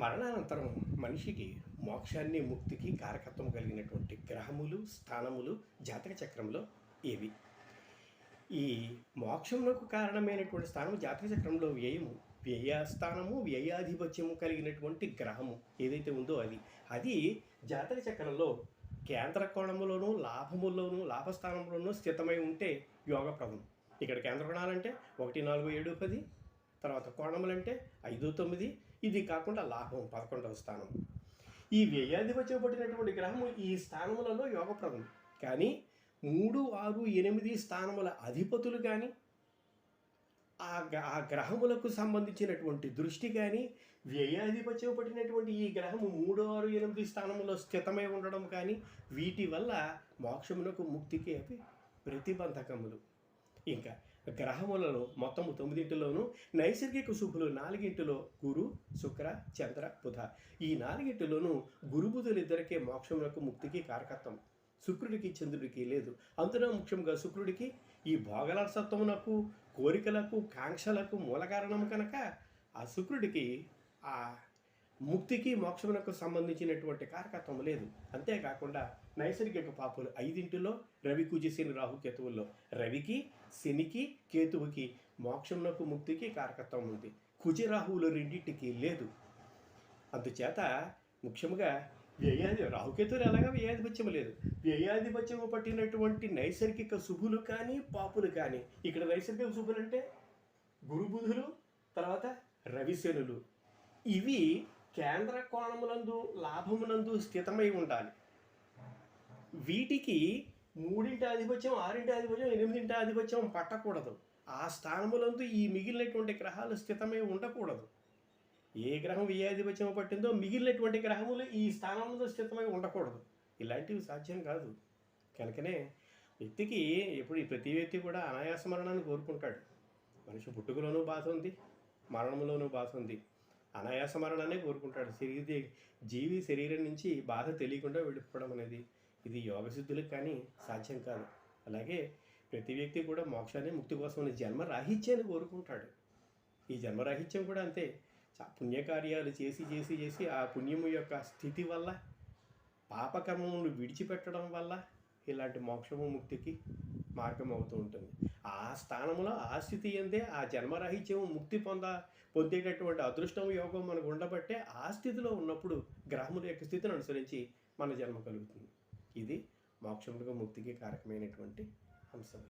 మరణానంతరం మనిషికి మోక్షాన్ని ముక్తికి కారకత్వం కలిగినటువంటి గ్రహములు స్థానములు జాతక చక్రంలో ఏవి? ఈ మోక్షములకు కారణమైనటువంటి స్థానం జాతక చక్రంలో వ్యయము వ్యయ స్థానము వ్యయాధిపత్యము కలిగినటువంటి గ్రహము ఏదైతే ఉందో అది. అది జాతక చక్రంలో కేంద్ర కోణములోనూ లాభములోనూ లాభస్థానంలోనూ స్థితమై ఉంటే యోగప్రదం. ఇక్కడ కేంద్ర కోణాలంటే ఒకటి నాలుగు ఏడు పది తర్వాత కోణములంటే ఐదు తొమ్మిది. ఇది కాకుండా లాభం పదకొండవ స్థానం ఈ వ్యయాధిపత్యం పట్టినటువంటి గ్రహము ఈ స్థానములలో యోగప్రదం. కానీ మూడు ఆరు ఎనిమిది స్థానముల అధిపతులు కానీ ఆ ఆ గ్రహములకు సంబంధించినటువంటి దృష్టి కానీ వ్యయాధిపత్యం పట్టినటువంటి ఈ గ్రహము మూడు ఆరు ఎనిమిది స్థానంలో స్థితమై ఉండడం కానీ వీటి వల్ల మోక్షమునకు ముక్తికి అవి ప్రతిబంధకములు. ఇంకా గ్రహములలో మొత్తం తొమ్మిదింటిలోనూ నైసర్గిక శుభులు నాలుగింటిలో గురు శుక్ర చంద్ర బుధ. ఈ నాలుగింటిలోనూ గురుబుధులిద్దరికే మోక్షములకు ముక్తికి కారకత్వం. శుక్రుడికి చంద్రుడికి లేదు. అందులో ముఖ్యంగా శుక్రుడికి ఈ భోగలసత్వమునకు కోరికలకు కాంక్షలకు మూల కారణం కనుక ఆ శుక్రుడికి ఆ ముక్తికి మోక్షమునకు సంబంధించినటువంటి కారకత్వం లేదు. అంతేకాకుండా నైసర్గిక పాపులు ఐదింటిలో రవి కుజి రాహు కేతువుల్లో. రవికి శనికి కేతువుకి మోక్షమునకు ముక్తికి కారకత్వం ఉంది. కుజి రాహువులు రెండింటికి లేదు. అందుచేత ముఖ్యంగా వ్యయాధి రాహుకేతువులు ఎలాగా వ్యయాధిపత్యం లేదు. వ్యయాధిపత్యము పట్టినటువంటి నైసర్గిక శుభులు కానీ పాపులు కానీ ఇక్కడ నైసర్గిక శుభులు అంటే గురుబుధులు తర్వాత రవిశనులు ఇవి కేంద్ర కోణములందు లాభమునందు స్థితమై ఉండాలి. వీటికి మూడింటి ఆధిపత్యం ఆరింటి ఆధిపత్యం ఎనిమిదింటి ఆధిపత్యం పట్టకూడదు. ఆ స్థానములందు ఈ మిగిలినటువంటి గ్రహాలు స్థితమై ఉండకూడదు. ఏ గ్రహం ఏ ఆధిపత్యం పట్టిందో మిగిలినటువంటి గ్రహములు ఈ స్థానంలో స్థితమై ఉండకూడదు. ఇలాంటివి సాధ్యం కాదు. కనుకనే వ్యక్తికి ఎప్పుడు ఈ ప్రతి వ్యక్తి కూడా అనాయాస మరణాన్ని కోరుకుంటాడు. మనిషి పుట్టుకలోనూ బాధ ఉంది మరణంలోనూ బాధ ఉంది. అనాయాస మరణాన్ని కోరుకుంటాడు. శరీర జీవి శరీరం నుంచి బాధ తెలియకుండా వెళ్ళిపోవడం అనేది ఇది యోగసిద్ధులకు కానీ సాధ్యం కాదు. అలాగే ప్రతి వ్యక్తి కూడా మోక్షాన్ని ముక్తి కోసం జన్మ రాహిత్యాన్ని కోరుకుంటాడు. ఈ జన్మరాహిత్యం కూడా అంతే. పుణ్యకార్యాలు చేసి చేసి చేసి ఆ పుణ్యము యొక్క స్థితి వల్ల పాపకర్మములు విడిచిపెట్టడం వల్ల ఇలాంటి మోక్షము ముక్తికి మార్గం అవుతూ ఉంటుంది ఆ స్థానంలో ఆ స్థితి ఎందే ఆ జన్మరాహిత్యం ముక్తి పొంద పొందేటటువంటి అదృష్టం యోగం మనకు ఉండబట్టే ఆ స్థితిలో ఉన్నప్పుడు గ్రహముల యొక్క స్థితిని అనుసరించి మన జన్మ కలుగుతుంది. ఇది మోక్షములకు ముక్తికి కారకమైనటువంటి అంశం.